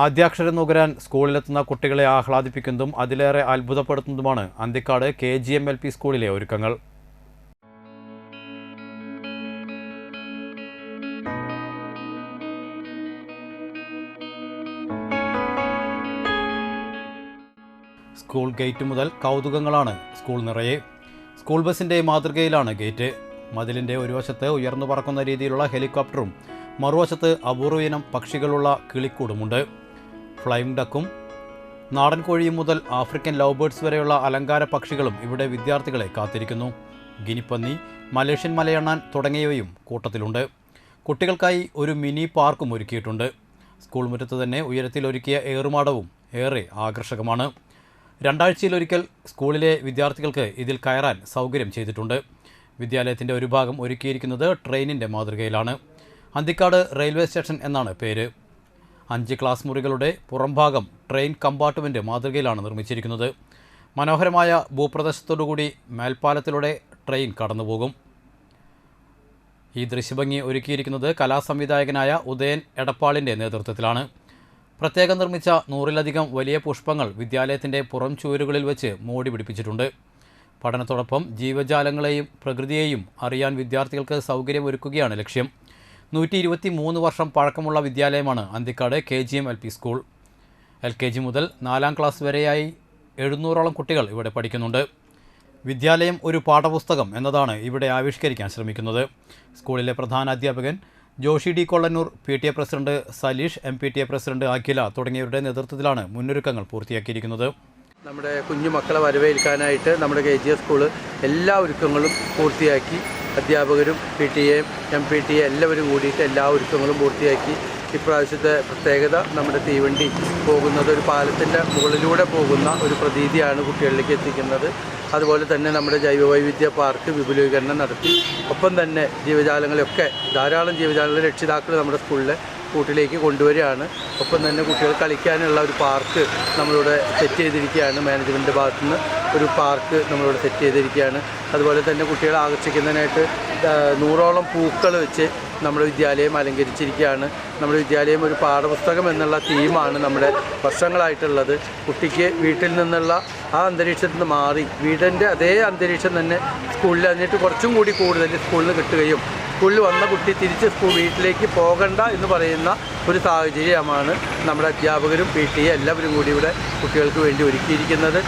ആദ്യാക്ഷരം നുകരാൻ സ്കൂളിലെത്തുന്ന കുട്ടികളെ ആഹ്ലാദിപ്പിക്കുന്നതും അതിലേറെ അത്ഭുതപ്പെടുത്തുന്നതുമാണ് Anthikad K G M L P സ്കൂളിലെ ഒരുക്കങ്ങൾ. സ്കൂൾ ഗേറ്റ് മുതൽ കൗതുകങ്ങളാണ് സ്കൂൾ നിറയെ. സ്കൂൾ ബസിന്റെ മാതൃകയിലാണ് ഗേറ്റ്. മതിലിന്റെ ഒരു വശത്ത് ഉയർന്നു പറക്കുന്ന രീതിയിലുള്ള ഹെലികോപ്റ്ററും മറുവശത്ത് അപൂർവ ഇനം പക്ഷികളുള്ള കിളിക്കൂടുമുണ്ട്. ഫ്ലൈങ് ഡക്കും നാടൻ കോഴിയും മുതൽ ആഫ്രിക്കൻ ലവ് ബേർഡ്സ് വരെയുള്ള അലങ്കാര പക്ഷികളും ഇവിടെ വിദ്യാർത്ഥികളെ കാത്തിരിക്കുന്നു. ഗിനിപ്പന്നി മലേഷ്യൻ മലയണ്ണാൻ തുടങ്ങിയവയും കൂട്ടത്തിലുണ്ട്. കുട്ടികൾക്കായി ഒരു മിനി പാർക്കും ഒരുക്കിയിട്ടുണ്ട്. സ്കൂൾ മുറ്റത്ത് തന്നെ ഉയരത്തിൽ ഒരുക്കിയ ഏറുമാടവും ഏറെ ആകർഷകമാണ്. രണ്ടാഴ്ചയിലൊരിക്കൽ സ്കൂളിലെ വിദ്യാർത്ഥികൾക്ക് ഇതിൽ കയറാൻ സൗകര്യം ചെയ്തിട്ടുണ്ട്. വിദ്യാലയത്തിന്റെ ഒരു ഭാഗം ഒരുക്കിയിരിക്കുന്നത് ട്രെയിനിന്റെ മാതൃകയിലാണ്. അന്തിക്കാട് റെയിൽവേ സ്റ്റേഷൻ എന്നാണ് പേര്. അഞ്ച് ക്ലാസ് മുറികളുടെ പുറംഭാഗം ട്രെയിൻ കമ്പാർട്ട്മെന്റ് മാതൃകയിലാണ് നിർമ്മിച്ചിരിക്കുന്നത്. മനോഹരമായ ഭൂപ്രദേശത്തോടുകൂടി മേൽപ്പാലത്തിലൂടെ ട്രെയിൻ കടന്നുപോകും. ഈ ദൃശ്യഭംഗി ഒരുക്കിയിരിക്കുന്നത് കലാസംവിധായകനായ ഉദയൻ എടപ്പാളിന്റെ നേതൃത്വത്തിലാണ്. പ്രത്യേകം നിർമ്മിച്ച നൂറിലധികം വലിയ പുഷ്പങ്ങൾ വിദ്യാലയത്തിന്റെ പുറം ചുവരുകളിൽ വെച്ച് മോടി പിടിപ്പിച്ചിട്ടുണ്ട്. പഠനത്തോടൊപ്പം ജീവജാലങ്ങളെയും പ്രകൃതിയെയും അറിയാൻ വിദ്യാർത്ഥികൾക്ക് സൗകര്യമൊരുക്കുകയാണ് ലക്ഷ്യം. നൂറ്റി ഇരുപത്തി മൂന്ന് വർഷം പഴക്കമുള്ള വിദ്യാലയമാണ് Anthikad K G M L P school. L K G മുതൽ നാലാം ക്ലാസ് വരെയായി എഴുന്നൂറോളം കുട്ടികൾ ഇവിടെ പഠിക്കുന്നുണ്ട്. വിദ്യാലയം ഒരു പാഠപുസ്തകം എന്നതാണ് ഇവിടെ ആവിഷ്കരിക്കാൻ ശ്രമിക്കുന്നത്. സ്കൂളിലെ പ്രധാന അധ്യാപകൻ Joshi D Kollannur P T A president Saleesh M P T A president Akhila തുടങ്ങിയവരുടെ നേതൃത്വത്തിലാണ് മുന്നൊരുക്കങ്ങൾ പൂർത്തിയാക്കിയിരിക്കുന്നത്. നമ്മുടെ കുഞ്ഞു മക്കളെ വരവേൽക്കാനായിട്ട് നമ്മുടെ കെ ജി എസ് സ്കൂൾ എല്ലാ ഒരുക്കങ്ങളും പൂർത്തിയാക്കി അധ്യാപകരും പി ടി എയും എം പി ടി എ എല്ലാവരും കൂടിയിട്ട് എല്ലാ ഒരുക്കങ്ങളും പൂർത്തിയാക്കി. ഇപ്രാവശ്യത്തെ പ്രത്യേകത നമ്മുടെ തീവണ്ടി പോകുന്നത് ഒരു പാലത്തിന്റെ മുകളിലൂടെ പോകുന്ന ഒരു പ്രതീതിയാണ് കുട്ടികളിലേക്ക് എത്തിക്കുന്നത്. അതുപോലെ തന്നെ നമ്മുടെ ജൈവവൈവിധ്യ പാർക്ക് വിപുലീകരണം നടത്തി. ഒപ്പം തന്നെ ജീവജാലങ്ങളെയൊക്കെ ധാരാളം ജീവജാലങ്ങളെ രക്ഷിതാക്കൾ നമ്മുടെ സ്കൂളിലെ കൂട്ടിലേക്ക് കൊണ്ടുവരികയാണ്. ഒപ്പം തന്നെ കുട്ടികൾ കളിക്കാനുള്ള ഒരു പാർക്ക് നമ്മളിവിടെ സെറ്റ് ചെയ്തിരിക്കുകയാണ് മാനേജ്മെന്റ് ഭാഗത്തു നിന്ന് ഒരു പാർക്ക് നമ്മളിവിടെ സെറ്റ് ചെയ്തിരിക്കുകയാണ്. അതുപോലെ തന്നെ കുട്ടികളെ ആകർഷിക്കുന്നതിനായിട്ട് നൂറോളം പൂക്കൾ വെച്ച് നമ്മുടെ വിദ്യാലയം അലങ്കരിച്ചിരിക്കുകയാണ്. നമ്മുടെ വിദ്യാലയം ഒരു പാഠപുസ്തകം എന്നുള്ള തീമാണ് നമ്മുടെ വർഷങ്ങളായിട്ടുള്ളത്. കുട്ടിക്ക് വീട്ടിൽ നിന്നുള്ള ആ അന്തരീക്ഷത്തിൽ നിന്ന് മാറി വീടിന്റെ അതേ അന്തരീക്ഷം തന്നെ സ്കൂളിൽ എന്നിട്ട് കുറച്ചും കൂടി കൂടുതൽ സ്കൂളിൽ കിട്ടുകയും സ്കൂളിൽ വന്ന കുട്ടി തിരിച്ച് സ്കൂൾ വീട്ടിലേക്ക് പോകണ്ട എന്ന് പറയുന്ന ഒരു സാഹചര്യമാണ് നമ്മുടെ അധ്യാപകരും പി ടി എല്ലാവരും കൂടി ഇവിടെ കുട്ടികൾക്ക് വേണ്ടി ഒരുക്കിയിരിക്കുന്നത്.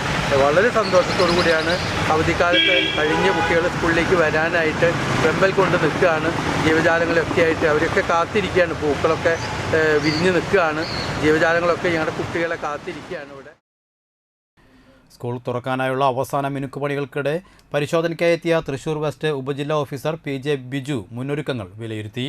വളരെ സന്തോഷത്തോടു കൂടിയാണ് അവധിക്കാലത്ത് കഴിഞ്ഞ കുട്ടികൾ സ്കൂളിലേക്ക് വരാനായിട്ട് വെമ്പൽ കൊണ്ട് നിൽക്കുകയാണ്. ജീവജാലങ്ങളൊക്കെ ആയിട്ട് അവരൊക്കെ കാത്തിരിക്കുകയാണ്. പൂക്കളൊക്കെ വിരിഞ്ഞ് നിൽക്കുകയാണ്. ജീവജാലങ്ങളൊക്കെ ഞങ്ങളുടെ കുട്ടികളെ കാത്തിരിക്കുകയാണ് ഇവിടെ. സ്കൂൾ തുറക്കാനായുള്ള അവസാന മിനുക്കുപണികൾക്കിടെ പരിശോധനയ്ക്കായി എത്തിയ തൃശൂർ വെസ്റ്റ് ഉപജില്ലാ ഓഫീസർ പി ജെ ബിജു മുന്നൊരുക്കങ്ങൾ വിലയിരുത്തി.